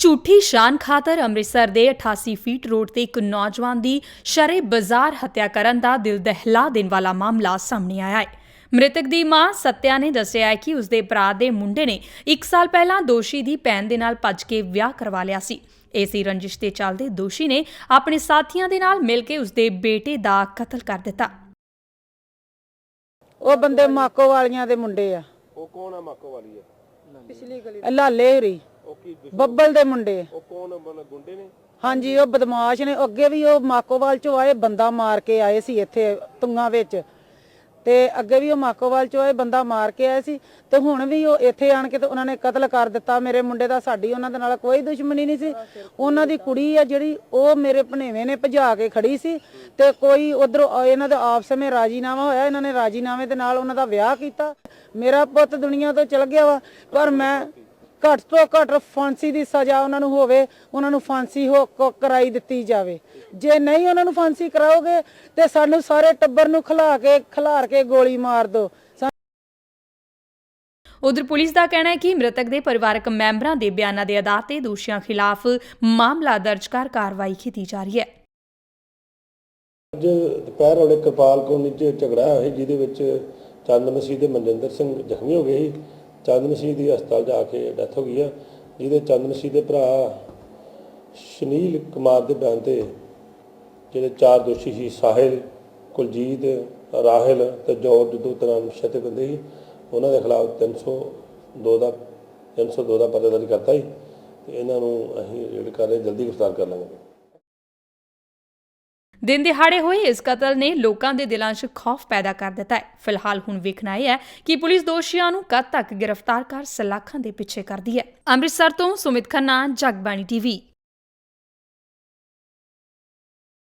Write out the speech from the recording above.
ਝੂਠੀ ਸ਼ਾਨ ਖਾਤਰ ਅੰਮ੍ਰਿਤਸਰ ਦੇ 88 ਫੀਟ ਰੋਡ ਤੇ ਇੱਕ ਨੌਜਵਾਨ ਦੀ ਸ਼ਰੇ ਬਾਜ਼ਾਰ ਹੱਤਿਆ ਕਰਨ ਦਾ ਦਿਲ ਦਹਿਲਾ ਦੇਣ ਵਾਲਾ ਮਾਮਲਾ ਸਾਹਮਣੇ ਆਇਆ ਹੈ। ਮ੍ਰਿਤਕ ਦੀ ਮਾਂ ਸਤਿਆ ਨੇ ਦੱਸਿਆ ਹੈ ਕਿ ਉਸਦੇ ਭਰਾ ਦੇ ਮੁੰਡੇ ਨੇ 1 ਸਾਲ ਪਹਿਲਾਂ ਦੋਸ਼ੀ ਦੀ ਭੈਣ ਦੇ ਨਾਲ ਭੱਜ ਕੇ ਵਿਆਹ ਕਰਵਾ ਲਿਆ ਸੀ। ਇਸੇ ਰੰਜਿਸ਼ ਦੇ ਚੱਲਦੇ ਦੋਸ਼ੀ ਨੇ ਆਪਣੇ ਸਾਥੀਆਂ ਦੇ ਨਾਲ ਮਿਲ ਕੇ ਉਸਦੇ ਬੇਟੇ ਦਾ ਕਤਲ ਕਰ ਦਿੱਤਾ। ਉਹ ਬੰਦੇ ਮਾਕੋ ਵਾਲੀਆਂ ਦੇ ਮੁੰਡੇ ਆ। ਉਹ ਕੌਣ ਆ ਮਾਕੋ ਵਾਲੀ ਆ? ਪਿਛਲੀ ਗਲੀ ਲਾਲੇ ਹਰੀ। ਬੱਬਲ ਦੇ ਮੁੰਡੇ। ਉਹ ਕੌਣ ਮਤਲਬ ਗੁੰਡੇ ਨੇ? ਹਾਂਜੀ ਉਹ ਬਦਮਾਸ਼ ਨੇ। ਅੱਗੇ ਵੀ ਉਹ ਮਾਕੋਵਾਲ ਚੋਂ ਆਏ ਬੰਦਾ ਮਾਰ ਕੇ ਆਏ ਸੀ ਇੱਥੇ ਤੁੰਗਾ ਵਿੱਚ। ਤੇ ਅੱਗੇ ਵੀ ਉਹ ਮਾਕੋਵਾਲ ਚੋਂ ਆਏ ਬੰਦਾ ਮਾਰ ਕੇ ਆਏ ਸੀ। ਤੇ ਹੁਣ ਵੀ ਉਹ ਇੱਥੇ ਆਣ ਕੇ ਤੇ ਉਹਨਾਂ ਨੇ ਕਤਲ ਕਰ ਦਿੱਤਾ। ਮੇਰੇ ਮੁੰਡੇ ਦਾ ਸਾਡੀ ਉਹਨਾਂ ਦੇ ਨਾਲ ਕੋਈ ਦੁਸ਼ਮਣੀ ਨਹੀਂ ਸੀ। ਉਹਨਾਂ ਦੀ ਕੁੜੀ ਆ ਜਿਹੜੀ ਉਹ ਮੇਰੇ ਭਣੇਵੇਂ ਨੇ ਭਜਾ ਕੇ ਖੜੀ ਸੀ। ਤੇ ਕੋਈ ਉਧਰੋਂ ਇਹਨਾਂ ਦੇ ਆਪਸ ਵਿੱਚ ਰਾਜੀਨਾਮਾ ਹੋਇਆ। ਇਹਨਾਂ ਨੇ ਰਾਜੀਨਾਮੇ ਦੇ ਨਾਲ ਉਹਨਾਂ ਦਾ ਵਿਆਹ ਕੀਤਾ। ਮੇਰਾ ਪੁੱਤ ਦੁਨੀਆ ਤੋਂ ਚਲ ਗਿਆ ਵਾ। ਪਰ ਮੈਂ ਘੱਟ ਤੋਂ ਘੱਟ ਫਾਂਸੀ ਦੀ ਸਜ਼ਾ ਉਹਨਾਂ ਨੂੰ ਹੋਵੇ ਉਹਨਾਂ ਨੂੰ ਫਾਂਸੀ ਹੋ ਕ- ਕਰਾਈ ਦਿੱਤੀ ਜਾਵੇ। ਜੇ ਨਹੀਂ ਉਹਨਾਂ ਨੂੰ ਫਾਂਸੀ ਕਰਾਓਗੇ ਤੇ ਸਾਨੂੰ ਸਾਰੇ ਟੱਬਰ ਨੂੰ ਖਿਲਾ ਕੇ ਖਿਲਾਰ ਕੇ ਗੋਲੀ ਮਾਰ ਦਿਓ। ਉਧਰ ਪੁਲਿਸ ਦਾ ਕਹਿਣਾ ਹੈ ਕਿ ਮ੍ਰਿਤਕ ਦੇ ਪਰਿਵਾਰਕ ਮੈਂਬਰਾਂ ਦੇ ਬਿਆਨਾਂ ਦੇ ਆਧਾਰ ਤੇ ਦੋਸ਼ੀਆਂ ਖਿਲਾਫ ਮਾਮਲਾ ਦਰਜ ਕਰ ਕਾਰਵਾਈ ਕੀਤੀ ਜਾ ਰਹੀ ਹੈ। ਅੱਜ ਦੁਪਹਿਰ ਵੇਲੇ ਕਿਰਪਾਲ ਕੋਲ ਚ ਝਗੜਾ ਹੋਇਆ ਸੀ ਜਿਹਦੇ ਵਿੱਚ ਚੰਦ ਮਸੀਹ ਦੇ ਮਨਜਿੰਦਰ ਸਿੰਘ ਜ਼ਖਮੀ ਹੋ ਗਏ ਸੀ। ਚੰਦ ਮਸੀਹ ਦੀ ਹਸਪਤਾਲ ਜਾ ਕੇ ਡੈਥ ਹੋ ਗਈ ਆ, ਜਿਹਦੇ ਚੰਦ ਮਸੀਹ ਦੇ ਭਰਾ ਸੁਨੀਲ ਕੁਮਾਰ ਦੇ ਬਿਆਨ ਤੇ, ਜਿਹੜੇ ਚਾਰ ਦੋਸ਼ੀ ਸੀ, ਸਾਹਿਲ, ਕੁਲਜੀਤ, ਰਾਹਿਲ ਤੇ ਜੋਰਜ, ਦੋ ਤਰ੍ਹਾਂ ਨਸ਼ੇ ਬੰਦੇ ਸੀ। ਉਹਨਾਂ ਦੇ ਖਿਲਾਫ 302 ਦਾ 302 ਦਾ ਪਰਚਾ ਦਰਜ ਕਰਤਾ ਸੀ। ਤੇ ਇਹਨਾਂ ਨੂੰ ਅਸੀਂ ਰੇਡ ਕਰ ਰਹੇ ਜਲਦੀ ਗ੍ਰਿਫਤਾਰ ਕਰ ਲਾਂਗੇ। ਦਿਨ ਦਿਹਾੜੇ ਹੋਏ ਇਸ ਕਤਲ ਨੇ ਲੋਕਾਂ ਦੇ ਦਿਲਾਂ 'ਚ ਖੌਫ ਪੈਦਾ ਕਰ ਦਿੱਤਾ ਹੈ। ਫਿਲਹਾਲ ਹੁਣ ਵੇਖਣਾ ਇਹ ਹੈ ਕਿ ਪੁਲਿਸ ਦੋਸ਼ੀਆਂ ਨੂੰ ਕਦ ਤੱਕ ਗ੍ਰਿਫਤਾਰ ਕਰ ਸਲਾਖਾਂ ਦੇ ਪਿੱਛੇ ਕਰਦੀ ਹੈ। ਅੰਮ੍ਰਿਤਸਰ ਤੋਂ ਸੁਮਿਤ ਖੰਨਾ, ਜਗਬਾਣੀ ਟੀਵੀ।